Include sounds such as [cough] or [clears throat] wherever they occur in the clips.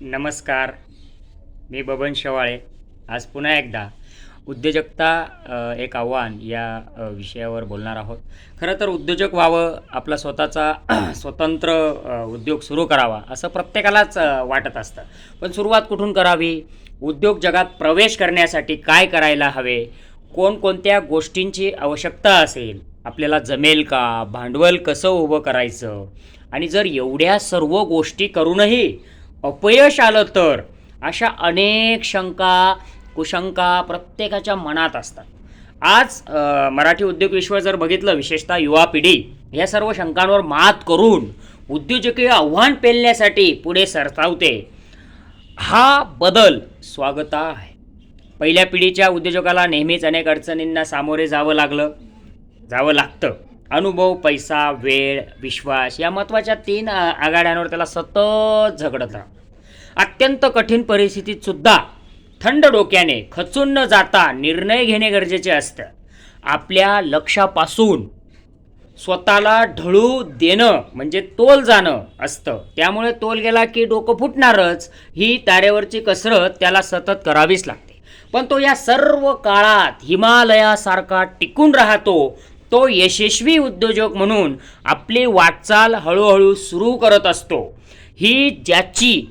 नमस्कार. मी बबन शेवाळे. आज पुन्हा एकदा उद्योजकता एक आव्हान या विषयावर बोलणार आहोत. खरं तर उद्योजक व्हावं आपला स्वतःचा [clears throat] स्वतंत्र उद्योग सुरू करावा असं प्रत्येकालाच वाटत असतं. पण सुरुवात कुठून करावी? उद्योग जगात प्रवेश करण्यासाठी काय करायला हवे? कोणकोणत्या गोष्टींची आवश्यकता असेल? आपल्याला जमेल का? भांडवल कसं उभं करायचं? आणि जर एवढ्या सर्व गोष्टी करूनही अपयश आलं तर अशा अनेक शंका कुशंका प्रत्येकाच्या मनात असतात. आज मराठी उद्योग विश्व जर बघितलं विशेषतः युवा पिढी या सर्व शंकांवर मात करून उद्योजकीय आव्हान पेलण्यासाठी पुढे सरसावते. हा बदल स्वागता आहे. पहिल्या पिढीच्या उद्योजकाला नेहमीच अनेक अडचणींना सामोरे जावं लागलं जावं लागतं. अनुभव पैसा वेळ विश्वास या महत्त्वाच्या तीन आघाड्यांवर त्याला सतत झगडत राहा. अत्यंत कठीण परिस्थितीत सुद्धा थंड डोक्याने खचून न जाता निर्णय घेणे गरजेचे असतं. आपल्या लक्षापासून स्वतःला ढळू देणं म्हणजे तोल जाणं असतं. त्यामुळे तोल गेला की डोकं फुटणारच. ही तारेवरची कसरत त्याला सतत करावीच लागते. पण तो या सर्व काळात हिमालयासारखा टिकून राहतो तो यशस्वी उद्योजक म्हणून आपली वाटचाल हळूहळू सुरू करत असतो. ही ज्याची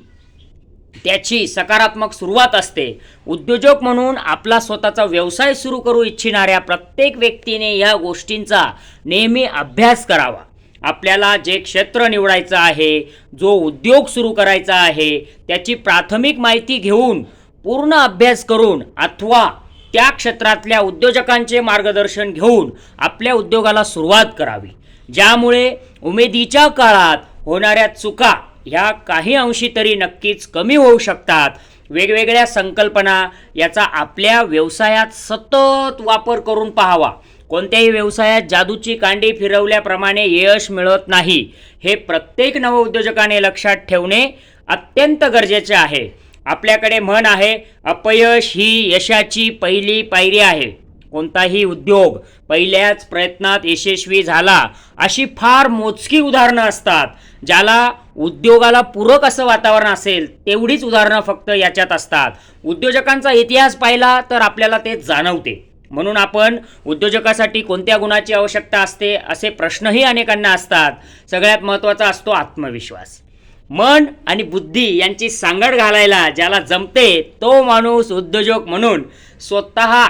त्याची सकारात्मक सुरुवात असते. उद्योजक म्हणून आपला स्वतःचा व्यवसाय सुरू करू इच्छिणाऱ्या प्रत्येक व्यक्तीने या गोष्टींचा नेहमी अभ्यास करावा. आपल्याला जे क्षेत्र निवडायचं आहे जो उद्योग सुरू करायचा आहे त्याची प्राथमिक माहिती घेऊन पूर्ण अभ्यास करून अथवा त्या क्षेत्रातल्या उद्योजकांचे मार्गदर्शन घेऊन आपल्या उद्योगाला सुरुवात करावी. ज्यामुळे उमेदीच्या काळात होणाऱ्या चुका ह्या काही अंशी तरी नक्कीच कमी होऊ शकतात. वेगवेगळ्या संकल्पना याचा आपल्या व्यवसायात सतत वापर करून पाहावा. कोणत्याही व्यवसायात जादूची कांडी फिरवल्याप्रमाणे यश मिळत नाही. हे प्रत्येक नवउद्योजकाने लक्षात ठेवणे अत्यंत गरजेचे आहे. आपल्याकडे म्हण आहे अपयश ही यशाची पहिली पायरी आहे. कोणताही उद्योग पहिल्याच प्रयत्नात यशस्वी झाला अशी फार मोजकी उदाहरणं असतात. ज्याला उद्योगाला पूरक असं वातावरण असेल तेवढीच उदाहरणं फक्त याच्यात असतात. उद्योजकांचा इतिहास पाहिला तर आपल्याला ते जाणवते. म्हणून आपण उद्योजकासाठी कोणत्या गुणाची आवश्यकता असते असे प्रश्नही अनेकांना असतात. सगळ्यात महत्त्वाचा असतो आत्मविश्वास. मन आणि बुद्धी यांची सांगड घालायला ज्याला जमते तो माणूस उद्योजक म्हणून स्वतः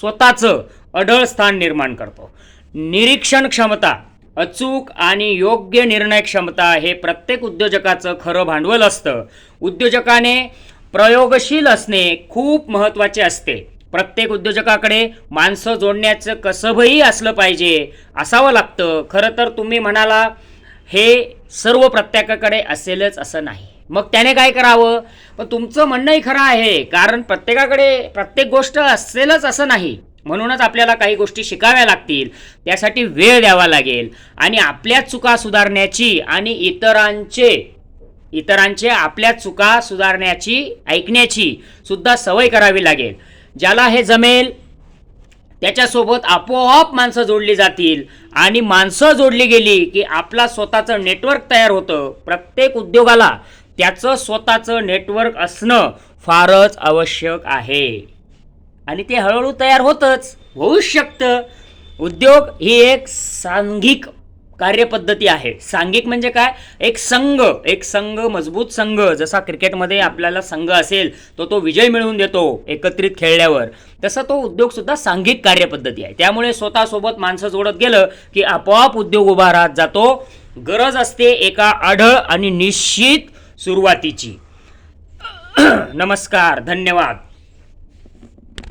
स्वतःचं अढळ स्थान निर्माण करतो. निरीक्षण क्षमता अचूक आणि योग्य निर्णय क्षमता हे प्रत्येक उद्योजकाचं खरं भांडवल असतं. उद्योजकाने प्रयोगशील असणे खूप महत्त्वाचे असते. प्रत्येक उद्योजकाकडे माणसं जोडण्याचं कसबही असलं पाहिजे असावं लागतं. खरं तर तुम्ही म्हणाला हे सर्व प्रत्येकाकडे असेलच असं नाही. मग त्याने काय करावं? पण तुमचं म्हणणंही खरं आहे कारण प्रत्येकाकडे प्रत्येक गोष्ट असेलच असं नाही. म्हणूनच आपल्याला काही गोष्टी शिकाव्या लागतील त्यासाठी वेळ द्यावा लागेल आणि आपल्या चुका सुधारण्याची आणि इतरांचे इतरांचे आपल्या चुका सुधारण्याची ऐकण्याची सुद्धा सवय करावी लागेल. ज्याला हे जमेल त्याच्यासोबत आपोआप माणसं जोडली जातील. आणि माणसं जोडली गेली की आपला स्वतःचं नेटवर्क तयार होतं. प्रत्येक उद्योगाला त्याचं स्वतःचं नेटवर्क असणं फारच आवश्यक आहे. आणि ते हळूहळू तयार होतंच. होऊच शकतं. उद्योग ही एक सांघिक कार्यपद्धती आहे. सांघिक म्हणजे काय? एक संघ एक संघ मजबूत संघ. जसा क्रिकेटमध्ये आपल्याला संघ असेल तो तो विजय मिळवून देतो एकत्रित खेळल्यावर. तसा तो उद्योगसुद्धा सांघिक कार्यपद्धती आहे. त्यामुळे स्वतःसोबत माणसं जोडत गेलं की आपोआप उद्योग उभा राहत जातो. गरज असते एका आढळ आणि निश्चित सुरुवातीची. [clears throat] नमस्कार धन्यवाद.